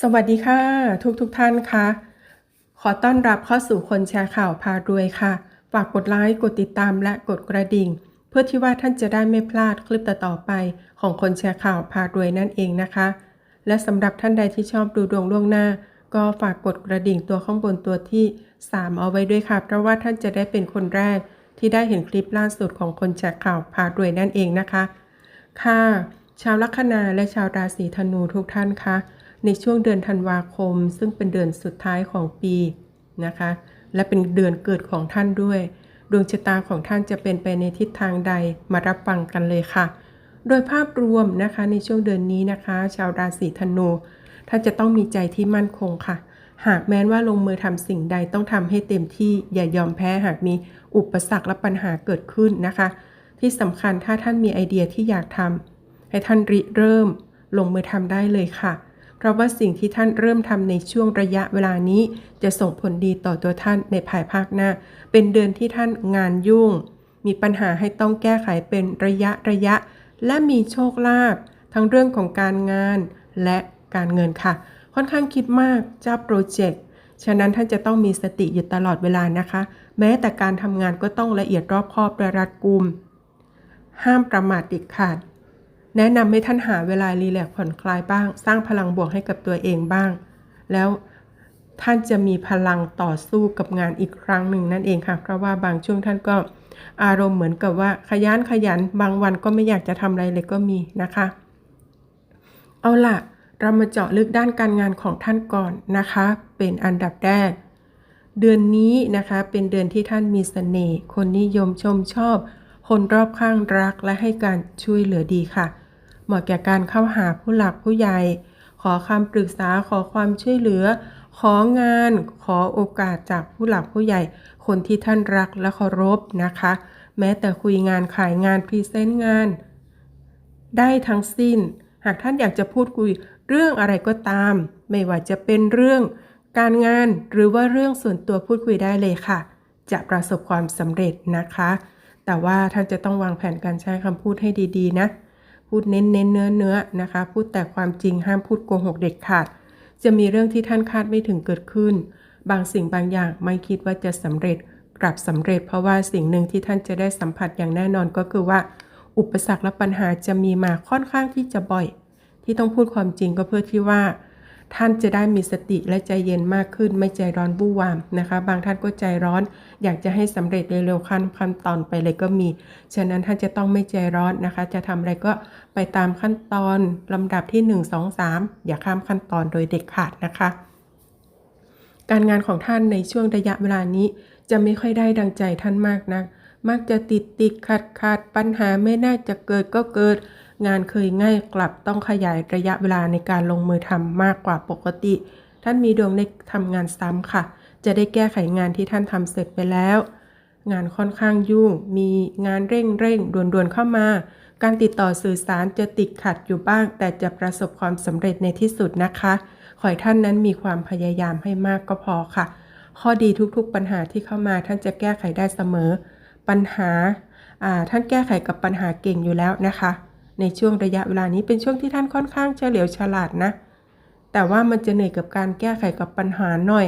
สวัสดีค่ะ ทุกทุกท่านคะขอต้อนรับเข้าสู่คนแชร์ข่าวพารวยค่ะ ฝากกดไลค์กดติดตามและกดกระดิ่ง เพื่อที่ว่าท่านจะได้ไม่พลาดคลิปต่อๆไป ของคนแชร์ข่าวพารวยนั่นเองนะคะ และสำหรับท่านใดที่ชอบดูดวงล่วงหน้า ก็ฝากกดกระดิ่งตัวข้างบนตัวที่ 3 เอาไว้ด้วยค่ะ เพราะว่าท่านจะได้เป็นคนแรก ที่ได้เห็นคลิปล่าสุดของคนแชร์ข่าวพารวยนั่นเองนะคะ ค่ะ ชาวลัคนาและชาวราศีธนูทุกท่านค่ะ ในช่วงเดือนธันวาคม ซึ่งเป็นเดือนสุดท้ายของปีนะคะ และเป็นเดือนเกิดของท่านด้วย ดวงชะตาของท่านจะเป็นไปในทิศทางใดมารับฟังกันเลยค่ะ โดยภาพรวมนะคะในช่วงเดือนนี้นะคะ ชาวราศีธนูท่านจะต้องมีใจที่มั่นคงค่ะ หากแม้นว่าลงมือทำสิ่งใดต้องทำให้เต็มที่อย่ายอมแพ้หากมีอุปสรรคและปัญหาเกิดขึ้นนะคะ ที่สำคัญถ้าท่านมีไอเดียที่อยากทำให้ท่านริเริ่มลงมือทำได้เลยค่ะ เพราะว่าสิ่งที่ท่านเริ่มทำในช่วงระยะเวลานี้ จะส่งผลดีต่อตัวท่านในภายภาคหน้า เป็นเดือนที่ท่านงานยุ่ง มีปัญหาให้ต้องแก้ไขเป็นระยะระยะ และมีโชคลาภทั้งเรื่องของการงานและการเงินค่ะ ค่อนข้างคิดมากเจ้าโปรเจกต์ฉะนั้นท่านจะต้องมีสติอยู่ตลอดเวลานะคะ แม้แต่การทำงานก็ต้องละเอียดรอบคอบและรัดกุม ห้ามประมาทเด็ดขาด แนะนำให้ท่านหาเวลารีแลกซ์ผ่อนคลายบ้าง สร้างพลังบวกให้กับตัวเองบ้าง แล้วท่านจะมีพลังต่อสู้กับงานอีกครั้งหนึ่งนั่นเองค่ะ เพราะว่าบางช่วงท่านก็อารมณ์เหมือนกับว่าขยันขยันบางวันก็ไม่อยากจะทำอะไรเลยก็มีนะคะ เอาล่ะ เรามาเจาะลึกด้านการงานของท่านก่อนนะคะ เป็นอันดับแรกเดือนนี้นะคะเป็นเดือนที่ท่านมีเสน่ห์คนนิยมชมชอบ คนรอบข้างรักและให้การช่วยเหลือดีค่ะ เหมาะแก่การเข้าหาผู้หลักผู้ใหญ่ ขอคำปรึกษาขอความช่วยเหลือ ของานขอโอกาสจากผู้หลักผู้ใหญ่ คนที่ท่านรักและเคารพนะคะ แม้แต่คุยงานขายงานพรีเซนต์งาน ได้ทั้งสิ้น หากท่านอยากจะพูดคุยเรื่องอะไรก็ตาม ไม่ว่าจะเป็นเรื่องการงานหรือว่าเรื่องส่วนตัวพูดคุยได้เลยค่ะ จะประสบความสำเร็จนะคะ แต่ว่าท่านจะต้องวางแผนการใช้คำพูดให้ดี ๆ นะ พูดเน้นเน้นเนื้อเนื้อนะคะ พูดแต่ความจริงห้ามพูดโกหกเด็ดขาด จะมีเรื่องที่ท่านคาดไม่ถึงเกิดขึ้น บางสิ่งบางอย่างไม่คิดว่าจะสำเร็จกลับสำเร็จ เพราะว่าสิ่งหนึ่งที่ท่านจะได้สัมผัสอย่างแน่นอนก็คือว่า อุปสรรคและปัญหาจะมีมาค่อนข้างที่จะบ่อย ที่ต้องพูดความจริงก็เพื่อที่ว่า ท่านจะได้มีสติและใจเย็นมากขึ้น ไม่ใจร้อนบู้วามนะคะ บางท่านก็ใจร้อน อยากจะให้สำเร็จเร็วๆขั้นขั้นตอนไปเลยก็มี ฉะนั้นท่านจะต้องไม่ใจร้อนนะคะ จะทำอะไรก็ไปตามขั้นตอนลำดับที่ 1 2 3 อย่าข้ามขั้นตอนโดยเด็ดขาดนะคะ การงานของท่านในช่วงระยะเวลานี้จะไม่ค่อยได้ดังใจท่านมากนัก มักจะติดติดขัดขัดปัญหาไม่น่าจะเกิดก็เกิด งานเคยง่ายกลับต้องขยายระยะเวลาในการลงมือทำมากกว่าปกติ ท่านมีดวงในทำงานซ้ำค่ะ จะได้แก้ไขงานที่ท่านทำเสร็จไปแล้ว งานค่อนข้างยุ่ง มีงานเร่งเร่งด่วนๆเข้ามา การติดต่อสื่อสารจะติดขัดอยู่บ้าง แต่จะประสบความสำเร็จในที่สุดนะคะ ขอให้ท่านนั้นมีความพยายามให้มากก็พอค่ะ ข้อดีทุกๆปัญหาที่เข้ามาท่านจะแก้ไขได้เสมอ ปัญหาอ่าท่านแก้ไขกับปัญหาเก่งอยู่แล้วนะคะ ในช่วงระยะเวลานี้เป็นช่วงที่ท่านค่อนข้างเฉลียวฉลาดนะ แต่ว่ามันจะเหนื่อยกับการแก้ไขกับปัญหาหน่อย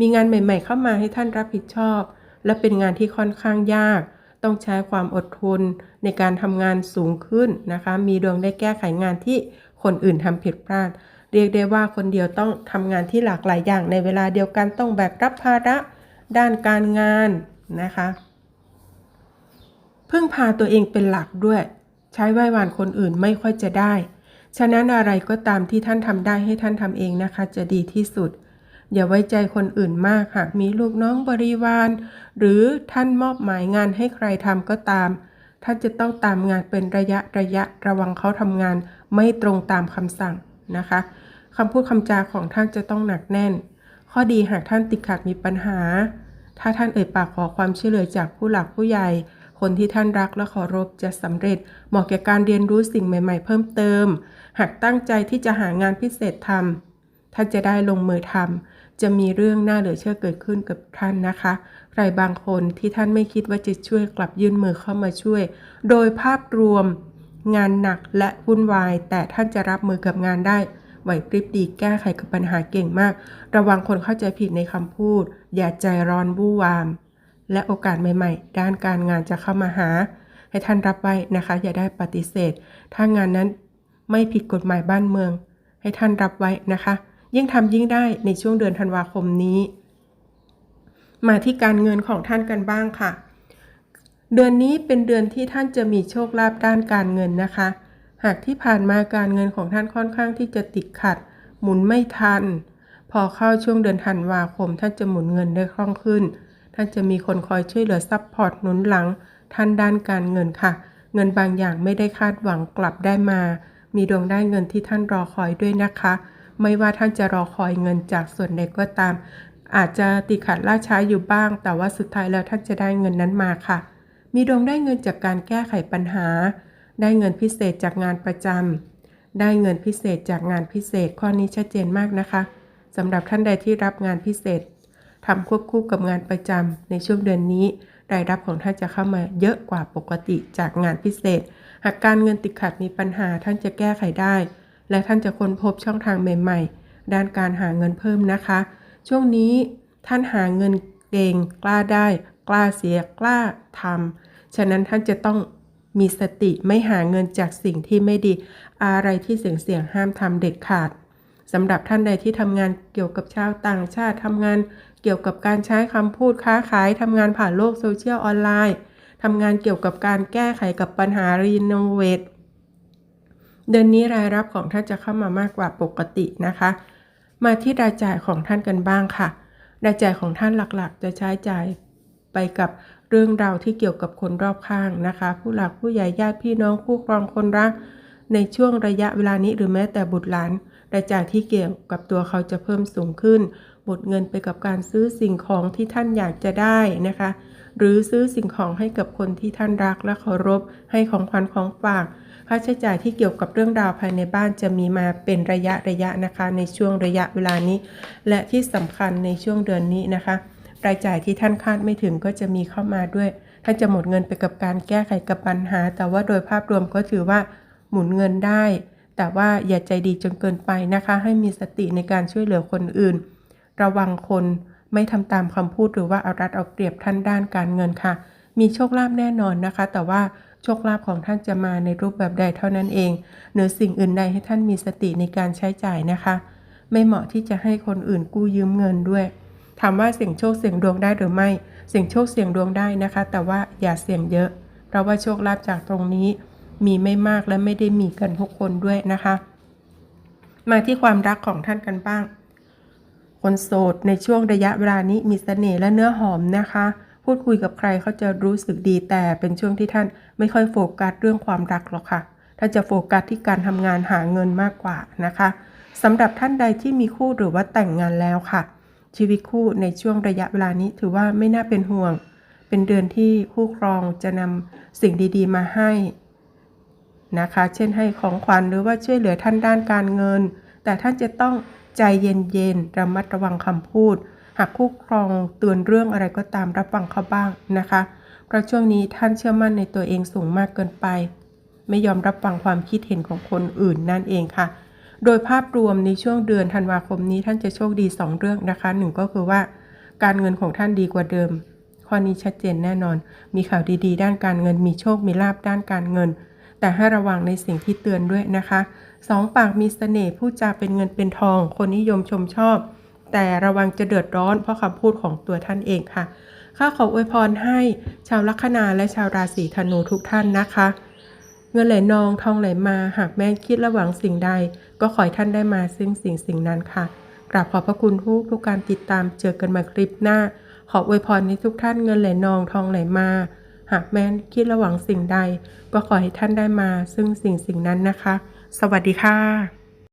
มีงานใหม่ ๆ เข้ามาให้ท่านรับผิดชอบ และเป็นงานที่ค่อนข้างยาก ต้องใช้ความอดทนในการทำงานสูงขึ้นนะคะ มีดวงได้แก้ไขงานที่คนอื่นทำผิดพลาด เรียกได้ว่าคนเดียวต้องทำงานที่หลากหลายอย่างในเวลาเดียวกันต้องแบกรับภาระด้านการงานนะคะพึ่งพาตัวเองเป็นหลักด้วย ใช้ไหว้วานคนอื่นไม่ค่อยจะได้ ฉะนั้นอะไรก็ตามที่ท่านทำได้ให้ท่านทำเองนะคะ จะดีที่สุด อย่าไว้ใจคนอื่นมากหากมีลูกน้องบริวาร หรือท่านมอบหมายงานให้ใครทำก็ตาม ท่านจะต้องตามงานเป็นระยะระยะระวังเขาทำงานไม่ตรงตามคำสั่งนะคะคำพูดคำจาของท่านจะต้องหนักแน่น ข้อดีหากท่านติดขัดมีปัญหา ถ้าท่านเอ่ยปากขอความช่วยเหลือจากผู้หลักผู้ใหญ่ คนที่ท่านรักและเคารพจะสำเร็จ เหมาะแก่การเรียนรู้สิ่งใหม่ๆ เพิ่มเติม หากตั้งใจที่จะหางานพิเศษทำท่านจะได้ลงมือทำจะมีเรื่องน่าเหลือเชื่อเกิดขึ้นกับท่านนะคะ ใครบางคนที่ท่านไม่คิดว่าจะช่วยกลับยื่นมือเข้ามาช่วย โดยภาพรวม งานหนักและวุ่นวาย แต่ท่านจะรับมือกับงานได้ไหวพริบดีแก้ไขกับปัญหาเก่งมาก ระวังคนเข้าใจผิดในคำพูด อย่าใจร้อนบู้วาม และโอกาสใหม่ๆ ด้านการงานจะเข้ามาหา ให้ท่านรับไว้นะคะ อย่าได้ปฏิเสธ ถ้างานนั้นไม่ผิดกฎหมายบ้านเมือง ให้ท่านรับไว้นะคะ ยิ่งทำยิ่งได้ในช่วงเดือนธันวาคมนี้ มาที่การเงินของท่านกันบ้างค่ะ เดือนนี้เป็นเดือนที่ท่านจะมีโชคลาภด้านการเงินนะคะ หากที่ผ่านมาการเงินของท่านค่อนข้างที่จะติดขัด หมุนไม่ทัน พอเข้าช่วงเดือนธันวาคมท่านจะหมุนเงินได้คล่องขึ้น ท่านจะมีคนคอยช่วยเหลือซัพพอร์ตหนุนหลังท่านด้านการเงินค่ะ เงินบางอย่างไม่ได้คาดหวังกลับได้มา มีดวงได้เงินที่ท่านรอคอยด้วยนะคะ ไม่ว่าท่านจะรอคอยเงินจากส่วนใดก็ตาม อาจจะติดขัดล่าช้าอยู่บ้าง แต่ว่าสุดท้ายแล้วท่านจะได้เงินนั้นมาค่ะ มีดวงได้เงินจากการแก้ไขปัญหา ได้เงินพิเศษจากงานประจำได้เงินพิเศษจากงานพิเศษข้อนี้ชัดเจนมากนะคะสำหรับท่านใดที่รับงานพิเศษ ทำควบคู่กับงานประจำในช่วงเดือนนี้ รายรับของท่านจะเข้ามาเยอะกว่าปกติจากงานพิเศษ หากการเงินติดขัดมีปัญหาท่านจะแก้ไขได้ และท่านจะค้นพบช่องทางใหม่ ๆ ด้านการหาเงินเพิ่มนะคะ ช่วงนี้ท่านหาเงินเก่งกล้าได้ กล้าเสียกล้าทำฉะนั้นท่านจะต้องมีสติไม่หาเงินจากสิ่งที่ไม่ดี อะไรที่เสี่ยงเสี่ยงๆห้ามทำเด็ดขาดสำหรับท่านใดที่ทำงานเกี่ยวกับชาวต่างชาติทำงาน เกี่ยวกับการใช้คำพูดค้าขายทำงานผ่านโลกโซเชียลออนไลน์ทำงานเกี่ยวกับการแก้ไขกับปัญหารีโนเวทเดือนนี้รายรับของท่านจะเข้ามามากกว่าปกตินะคะ มาที่รายจ่ายของท่านกันบ้างค่ะ รายจ่ายของท่านหลักๆ จะใช้จ่ายไปกับเรื่องราวที่เกี่ยวกับคนรอบข้างนะคะ ผู้หลักผู้ใหญ่ญาติพี่น้องคู่ครองคนรัก ในช่วงระยะเวลานี้หรือแม้แต่บุตรหลาน รายจ่ายที่เกี่ยวกับตัวเขาจะเพิ่มสูงขึ้น หมดเงินไปกับการซื้อสิ่งของที่ท่านอยากจะได้นะคะ หรือซื้อสิ่งของให้กับคนที่ท่านรักและเคารพ ให้ของขวัญของฝาก ค่าใช้จ่ายที่เกี่ยวกับเรื่องราวภายในบ้านจะมีมาเป็นระยะระยะนะคะ ในช่วงระยะเวลานี้ และที่สำคัญในช่วงเดือนนี้นะคะ รายจ่ายที่ท่านคาดไม่ถึงก็จะมีเข้ามาด้วย ท่านจะหมดเงินไปกับการแก้ไขกับปัญหา แต่ว่าโดยภาพรวมก็ถือว่าหมุนเงินได้แต่ว่าอย่าใจดีจนเกินไปนะคะ ให้มีสติในการช่วยเหลือคนอื่น ระวังคนไม่ทำตามคำพูดหรือว่าเอารัดเอาเปรียบท่านด้านการเงินค่ะ มีโชคลาภแน่นอนนะคะ แต่ว่าโชคลาภของท่านจะมาในรูปแบบใดเท่านั้นเองเหนือสิ่งอื่นใดให้ท่านมีสติในการใช้จ่ายนะคะ ไม่เหมาะที่จะให้คนอื่นกู้ยืมเงินด้วยถามว่าเสี่ยงโชคเสี่ยงดวงได้หรือไม่ เสี่ยงโชคเสี่ยงดวงได้นะคะ แต่ว่าอย่าเสี่ยงเยอะ เพราะว่าโชคลาภจากตรงนี้ มีไม่มากและไม่ได้มีกันทุกคนด้วยนะคะ มาที่ความรักของท่านกันบ้าง คนโสดในช่วงระยะเวลานี้มีเสน่ห์และเนื้อหอมนะคะ พูดคุยกับใครเขาจะรู้สึกดีแต่เป็นช่วงที่ท่านไม่ค่อยโฟกัสเรื่องความรักหรอกค่ะท่านจะโฟกัสที่การทำงานหาเงินมากกว่านะคะสำหรับท่านใดที่มีคู่หรือว่าแต่งงานแล้วค่ะ ชีวิตคู่ในช่วงระยะเวลานี้ถือว่าไม่น่าเป็นห่วง เป็นเดือนที่คู่ครองจะนำสิ่งดีๆ มาให้นะคะ เช่นให้ของขวัญหรือว่าช่วยเหลือท่านด้านการเงิน แต่ท่านจะต้อง ใจเย็นๆระมัดระวังคำพูด หากคู่ครองเตือนเรื่องอะไรก็ตามรับฟังเขาบ้างนะคะ เพราะช่วงนี้ท่านเชื่อมั่นในตัวเองสูงมากเกินไป ไม่ยอมรับฟังความคิดเห็นของคนอื่นนั่นเองค่ะ โดยภาพรวมในช่วงเดือนธันวาคมนี้ท่านจะโชคดี 2 เรื่องนะคะหนึ่งก็คือว่า การเงินของท่านดีกว่าเดิม ข้อนี้ชัดเจนแน่นอน มีข่าวดีๆ ด้านการเงินมีโชคมีลาบด้านการเงิน แต่ให้ระวังในสิ่งที่เตือนด้วยนะคะ สองปากมีเสน่ห์พูดจาเป็นเงินเป็นทอง คนนิยมชมชอบ แต่ระวังจะเดือดร้อนเพราะคำพูดของตัวท่านเองค่ะ ข้าขออวยพรให้ชาวลัคนาและชาวราศีธนูทุกท่านนะคะ เงินไหลนองทองไหลมาหากแม่คิดระหวังสิ่งใด ก็ขอให้ท่านได้มาซึ่งสิ่งสิ่งนั้นค่ะกราบขอบพระคุณทุกทุกการติดตามเจอกันมาคลิปหน้า ขออวยพรให้ทุกท่านเงินไหลนองทองไหลมา หากแม่คิดระหวังสิ่งใด ก็ขอให้ท่านได้มาซึ่งสิ่งสิ่งนั้นนะคะ สวัสดีค่ะ